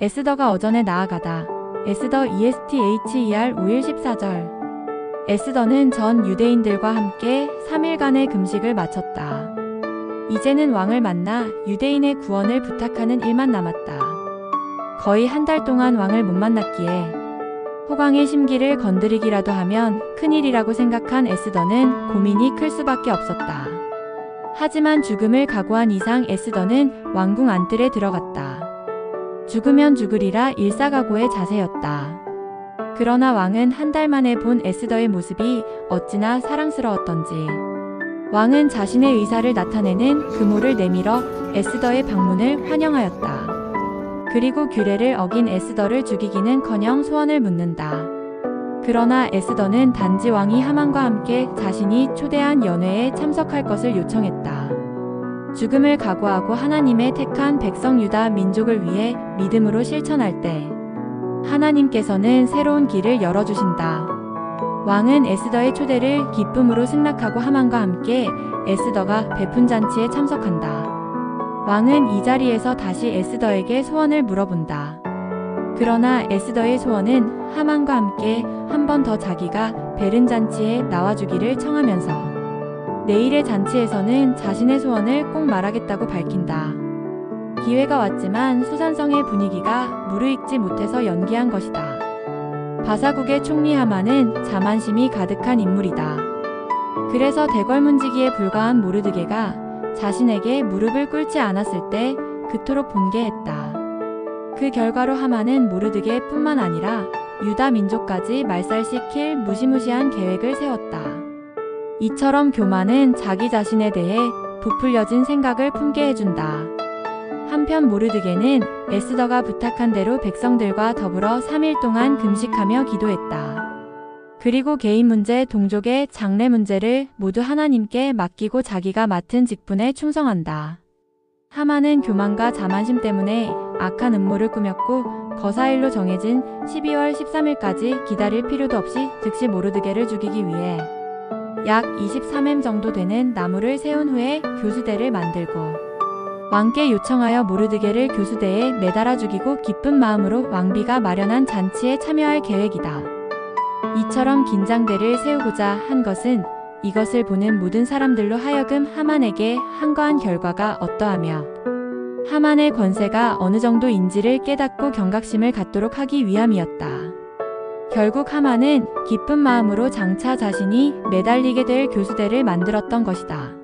에스더가 어전에 나아가다. 에스더 ESTHER 5일 14절. 에스더는 전 유대인들과 함께 3일간의 금식을 마쳤다. 이제는 왕을 만나 유대인의 구원을 부탁하는 일만 남았다. 거의 한 달 동안 왕을 못 만났기에 호광의 심기를 건드리기라도 하면 큰일이라고 생각한 에스더는 고민이 클 수밖에 없었다. 하지만 죽음을 각오한 이상 에스더는 왕궁 안뜰에 들어갔다. 죽으면 죽으리라 일사각오의 자세였다. 그러나 왕은 한 달 만에 본 에스더의 모습이 어찌나 사랑스러웠던지. 왕은 자신의 의사를 나타내는 금호를 내밀어 에스더의 방문을 환영하였다. 그리고 규례를 어긴 에스더를 죽이기는커녕 소원을 묻는다. 그러나 에스더는 단지 왕이 하만과 함께 자신이 초대한 연회에 참석할 것을 요청했다. 죽음을 각오하고 하나님의 택한 백성 유다 민족을 위해 믿음으로 실천할 때 하나님께서는 새로운 길을 열어주신다. 왕은 에스더의 초대를 기쁨으로 승낙하고 하만과 함께 에스더가 베푼 잔치에 참석한다. 왕은 이 자리에서 다시 에스더에게 소원을 물어본다. 그러나 에스더의 소원은 하만과 함께 한 번 더 자기가 베른 잔치에 나와주기를 청하면서 내일의 잔치에서는 자신의 소원을 꼭 말하겠다고 밝힌다. 기회가 왔지만 수산성의 분위기가 무르익지 못해서 연기한 것이다. 바사국의 총리 하만은 자만심이 가득한 인물이다. 그래서 대궐문지기에 불과한 모르드게가 자신에게 무릎을 꿇지 않았을 때 그토록 분개했다. 그 결과로 하만은 모르드게뿐만 아니라 유다 민족까지 말살시킬 무시무시한 계획을 세웠다. 이처럼 교만은 자기 자신에 대해 부풀려진 생각을 품게 해준다. 한편 모르드게는 에스더가 부탁한 대로 백성들과 더불어 3일 동안 금식하며 기도했다. 그리고 개인 문제, 동족의 장래 문제를 모두 하나님께 맡기고 자기가 맡은 직분에 충성한다. 하만은 교만과 자만심 때문에 악한 음모를 꾸몄고 거사일로 정해진 12월 13일까지 기다릴 필요도 없이 즉시 모르드게를 죽이기 위해 약 23엠 정도 되는 나무를 세운 후에 교수대를 만들고 왕께 요청하여 모르드게를 교수대에 매달아 죽이고 기쁜 마음으로 왕비가 마련한 잔치에 참여할 계획이다. 이처럼 긴장대를 세우고자 한 것은 이것을 보는 모든 사람들로 하여금 하만에게 한거한 결과가 어떠하며 하만의 권세가 어느 정도인지를 깨닫고 경각심을 갖도록 하기 위함이었다. 결국 하만은 기쁜 마음으로 장차 자신이 매달리게 될 교수대를 만들었던 것이다.